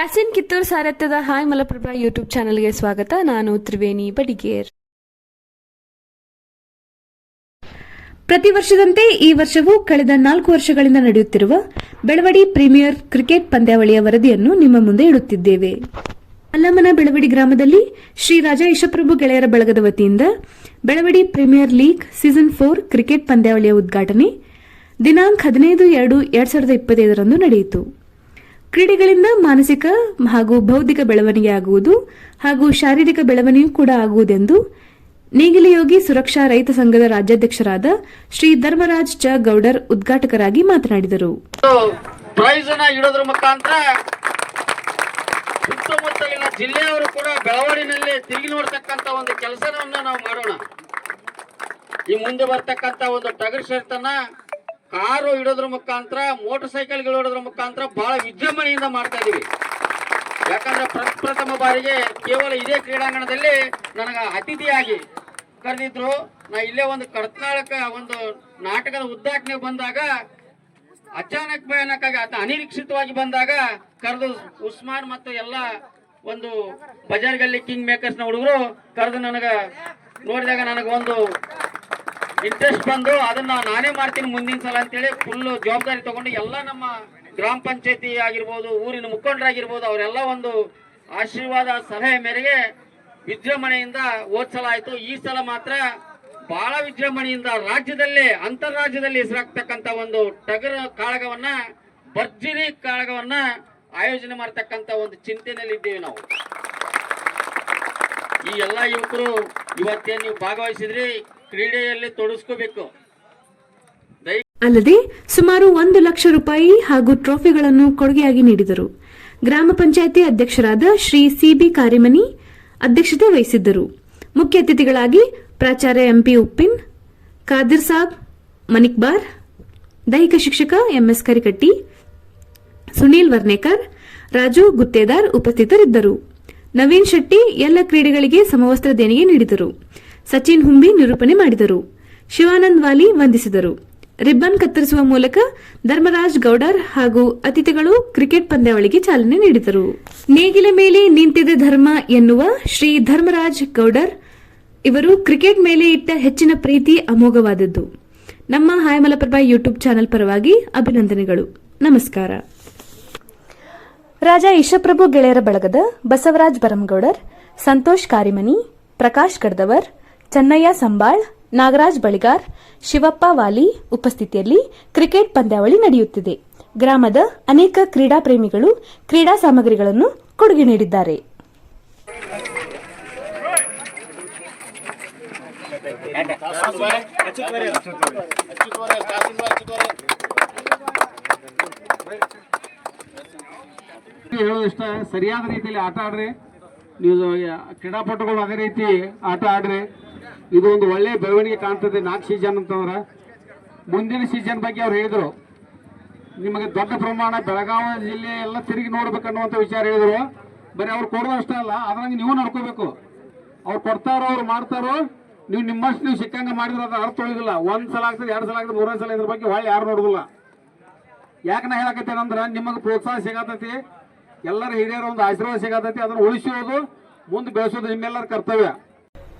ಯಾಸಿನ್ ಕಿತ್ತೂರ್ ಸಾರಥ್ಯದ hi Malaprabha YouTube ಚಾನೆಲ್ಗೆ ಸ್ವಾಗತ. ನಾನು ತ್ರಿವೇಣಿ ಬಡಿಗೇರ್ ಪ್ರತಿ ವರ್ಷದಂತೆ ಈ ವರ್ಷವೂ ಕಳೆದ ನಾಲ್ಕು ವರ್ಷಗಳಿಂದ ನಡೆಯುತ್ತಿರುವ ಬೆಳವಡಿ ಪ್ರೀಮಿಯರ್ ಕ್ರಿಕೆಟ್ ಪಂದ್ಯಾವಳಿಯ ವರದಿಯನ್ನು ನಿಮ್ಮ ಮುಂದೆ ಇಡುತ್ತಿದ್ದೇವೆ. ಅಲ್ಲಮನ ಬೆಳವಡಿ ಗ್ರಾಮದಲ್ಲಿ ಶ್ರೀ ರಾಜ ಯಶಪ್ರಭು ಗೆಳೆಯರ ಬಳಗದ ವತಿಯಿಂದ Belavadi premier league season four cricket ಪಂದ್ಯಾವಳಿಯ ಉದ್ಘಾಟನೆ ದಿನಾಂಕ ಹದಿನೈದು ಎರಡು ಎರಡ್ ಸಾವಿರದ ಇಪ್ಪತ್ತೈದರಂದು ನಡೆಯಿತು. ಕ್ರೀಡೆಗಳಿಂದ ಮಾನಸಿಕ ಹಾಗೂ ಬೌದ್ಧಿಕ ಬೆಳವಣಿಗೆ ಆಗುವುದು ಹಾಗೂ ಶಾರೀರಿಕ ಬೆಳವಣಿಗೆ ಕೂಡ ಆಗುವುದೆಂದು ನೇಗಿಲಯೋಗಿ ಸುರಕ್ಷಾ ರೈತ ಸಂಘದ ರಾಜ್ಯಾಧ್ಯಕ್ಷರಾದ ಶ್ರೀ ಧರ್ಮರಾಜ್ ಚ ಗೌಡರ್ ಉದ್ಘಾಟಕರಾಗಿ ಮಾತನಾಡಿದರು. ಮುಖಾಂತರ ಸುತ್ತಮುತ್ತಲಿನ ಜಿಲ್ಲೆಯವರು ಕೂಡ ಬೆಳವಣಿನಲ್ಲಿ ತಿರುಗಿ ನೋಡ್ತಕ್ಕಂತ ಒಂದು ಕೆಲಸವನ್ನ ನಾವು ಮಾಡೋಣ. ಈ ಮುಂದೆ ಬರ್ತಕ್ಕಂತ ಒಂದು ಟಗರ್ ಶರ್ತನ್ನ ಕಾರು ಇಡೋದ್ರ ಮುಖಾಂತರ ಮೋಟರ್ ಸೈಕಲ್ಗಳು ಇಡೋದ್ರ ಮುಖಾಂತರ ಬಹಳ ವಿಜೃಂಭಣೆಯಿಂದ ಮಾಡ್ತಾ ಇದೀವಿ. ಯಾಕಂದ್ರೆ ಪ್ರಪ್ರಥಮ ಬಾರಿಗೆ ಕೇವಲ ಇದೇ ಕ್ರೀಡಾಂಗಣದಲ್ಲಿ ನನಗೆ ಅತಿಥಿಯಾಗಿ ಕರೆದಿದ್ರು. ನಾ ಇಲ್ಲೇ ಒಂದು ಕರ್ತನಾಳಕ ಒಂದು ನಾಟಕದ ಉದ್ಘಾಟನೆ ಬಂದಾಗ, ಅಚಾನಕ್ ಭಯಾನಕ್ಕಾಗಿ ಅತ ಅನಿರೀಕ್ಷಿತವಾಗಿ ಬಂದಾಗ ಕರೆದು ಉಸ್ಮಾನ್ ಮತ್ತು ಎಲ್ಲ ಒಂದು ಬಜಾರ್ ಗಲ್ಲಿ ಕಿಂಗ್ ಮೇಕರ್ಸ್ನ ಹುಡುಗರು ಕರೆದು ನನಗೆ ನೋಡಿದಾಗ ನನಗೆ ಒಂದು ಇಂಟ್ರೆಸ್ಟ್ ಬಂದು ಅದನ್ನ ನಾನೇ ಮಾಡ್ತೀನಿ ಮುಂದಿನ ಸಲ ಅಂತೇಳಿ ಫುಲ್ ಜವಾಬ್ದಾರಿ ತಗೊಂಡು ಎಲ್ಲ ನಮ್ಮ ಗ್ರಾಮ ಪಂಚಾಯತಿ ಆಗಿರ್ಬೋದು, ಊರಿನ ಮುಖಂಡರಾಗಿರ್ಬೋದು, ಅವರೆಲ್ಲ ಒಂದು ಆಶೀರ್ವಾದ, ಸಲಹೆ ಮೇರೆಗೆ ವಿಜೃಂಭಣೆಯಿಂದ ಹೋದ್ ಸಲ ಆಯ್ತು. ಈ ಸಲ ಮಾತ್ರ ಬಹಳ ವಿಜೃಂಭಣೆಯಿಂದ ರಾಜ್ಯದಲ್ಲೇ ಅಂತಾರಾಜ್ಯದಲ್ಲಿ ಹೆಸರಾಗ್ತಕ್ಕಂತ ಒಂದು ಟಗರ ಕಾಳಗವನ್ನ, ಭರ್ಜರಿ ಕಾಳಗವನ್ನ ಆಯೋಜನೆ ಮಾಡ್ತಕ್ಕಂಥ ಒಂದು ಚಿಂತನೆಯಲ್ಲಿ ಇದ್ದೇವೆ ನಾವು. ಈ ಎಲ್ಲ ಯುವಕರು ಇವತ್ತೇನು ನೀವು ಭಾಗವಹಿಸಿದ್ರಿ. ಕ್ರೀಡೆಯಲ್ಲಿ ತೊಡಸ್ಕೋಬೇಕು. ಅಲ್ಲದೆ ಸುಮಾರು ಒಂದು ಲಕ್ಷ ರೂಪಾಯಿ ಹಾಗೂ ಟ್ರೋಫಿಗಳನ್ನು ಕೊಡುಗೆಯಾಗಿ ನೀಡಿದರು. ಗ್ರಾಮ ಪಂಚಾಯಿತಿ ಅಧ್ಯಕ್ಷರಾದ ಶ್ರೀ ಸಿಬಿ ಕಾರಿಮನಿ ಅಧ್ಯಕ್ಷತೆ ವಹಿಸಿದ್ದರು. ಮುಖ್ಯ ಅತಿಥಿಗಳಾಗಿ ಪ್ರಾಚಾರ್ಯ ಎಂಪಿ ಉಪ್ಪಿನ್, ಖಾದಿರ್ ಸಾಬ್ ಮನಿಕ್ಬಾರ್ ದೈಹಿಕ ಶಿಕ್ಷಕ ಎಂಎಸ್ ಕರಿಕಟ್ಟಿ, ಸುನೀಲ್ ವರ್ನೇಕರ್, ರಾಜು ಗುತ್ತೇದಾರ್ ಉಪಸ್ಥಿತರಿದ್ದರು. ನವೀನ್ ಶೆಟ್ಟಿ ಎಲ್ಲ ಕ್ರೀಡೆಗಳಿಗೆ ಸಮವಸ್ತ್ರ ದೇಣಿಗೆ ನೀಡಿದರು. ಸಚಿನ್ ಹುಂಬಿ ನಿರೂಪಣೆ ಮಾಡಿದರು. ಶಿವಾನಂದ್ ವಾಲಿ ವಂದಿಸಿದರು. ರಿಬ್ಬನ್ ಕತ್ತರಿಸುವ ಮೂಲಕ ಧರ್ಮರಾಜ್ ಗೌಡರ್ ಹಾಗೂ ಅತಿಥಿಗಳು ಕ್ರಿಕೆಟ್ ಪಂದ್ಯಾವಳಿಗೆ ಚಾಲನೆ ನೀಡಿದರು. ನೇಗಿಲ ಮೇಲೆ ನಿಂತಿದೆ ಧರ್ಮ ಎನ್ನುವ ಶ್ರೀ ಧರ್ಮರಾಜ್ ಗೌಡರ್ ಇವರು ಕ್ರಿಕೆಟ್ ಮೇಲೆ ಇಟ್ಟ ಹೆಚ್ಚಿನ ಪ್ರೀತಿ ಅಮೋಘವಾದದ್ದು. ನಮ್ಮ ಹಾಯಮಲಪ್ರಭಾ ಯೂಟ್ಯೂಬ್ ಚಾನೆಲ್ ಪರವಾಗಿ ಅಭಿನಂದನೆಗಳು. ನಮಸ್ಕಾರ. ರಾಜ ಈಶಪ್ರಭು ಗೆಳೆಯರ ಬಳಗದ ಬಸವರಾಜ್ ಬರಮಗೌಡರ್, ಸಂತೋಷ್ ಕಾರಿಮನಿ, ಪ್ರಕಾಶ್ ಗಡ್ದವರ್ ಚನ್ನಯ್ಯ ಸಂಬಾಳ್, ನಾಗರಾಜ್ ಬಳಿಗಾರ್, ಶಿವಪ್ಪ ವಾಲಿ ಉಪಸ್ಥಿತಿಯಲ್ಲಿ ಕ್ರಿಕೆಟ್ ಪಂದ್ಯಾವಳಿ ನಡೆಯುತ್ತಿದೆ. ಗ್ರಾಮದ ಅನೇಕ ಕ್ರೀಡಾ ಪ್ರೇಮಿಗಳು ಕ್ರೀಡಾ ಸಾಮಗ್ರಿಗಳನ್ನು ಕೊಡುಗೆ ನೀಡಿದ್ದಾರೆ. ಇಷ್ಟ, ಸರಿಯಾದ ರೀತಿಯಲ್ಲಿ ಆಟ ಆಡ್ರಿ. ನೀವು ಕ್ರೀಡಾಪಟುಗಳು ಅದೇ ರೀತಿ ಆಟ ಆಡ್ರಿ. ಇದು ಒಂದು ಒಳ್ಳೆ ಬೆಳವಣಿಗೆ ಕಾಣ್ತದೆ ನಾಲ್ಕು ಸೀಸನ್ ಅಂತಂದ್ರೆ. ಮುಂದಿನ ಸೀಸನ್ ಬಗ್ಗೆ ಅವ್ರು ಹೇಳಿದರು. ನಿಮಗೆ ದೊಡ್ಡ ಪ್ರಮಾಣ ಬೆಳಗಾವಿ ಜಿಲ್ಲೆ ಎಲ್ಲ ತಿರುಗಿ ನೋಡ್ಬೇಕನ್ನುವಂಥ ವಿಚಾರ ಹೇಳಿದ್ರು. ಬರೀ ಅವ್ರು ಕೊಡೋದು ಅಷ್ಟೇ ಅಲ್ಲ ಅದ್ರಾಗ ನೀವು ನಡ್ಕೋಬೇಕು. ಅವ್ರು ಕೊಡ್ತಾರೋ, ಅವ್ರು ಮಾಡ್ತಾರೋ, ನೀವು ನಿಮ್ಮಷ್ಟು ನೀವು ಸಿಕ್ಕಂಗೆ ಮಾಡಿದ್ರೆ ಅದು ಅರ್ಥ ಉಳಿದಿಲ್ಲ. ಒಂದು ಸಲ ಆಗ್ತದೆ, ಎರಡು ಸಲ ಆಗ್ತದೆ ಮೂರನೇ ಸಲ ಇದ್ರ ಬಗ್ಗೆ ಒಳ್ಳೆ ಯಾರು ನೋಡೋದಿಲ್ಲ. ಯಾಕೆ ನಾ ಹೇಳಕತ್ತೇನಂದ್ರ ನಿಮಗೆ ಪ್ರೋತ್ಸಾಹ ಸಿಗತೈತಿ, ಎಲ್ಲರ ಹಿರಿಯರ ಒಂದು ಆಶೀರ್ವಾದ ಸಿಗತೈತಿ, ಅದನ್ನ ಉಳಿಸೋದು ಮುಂದೆ ಬೆಳೆಸೋದು ನಿಮ್ಮೆಲ್ಲರ ಕರ್ತವ್ಯ.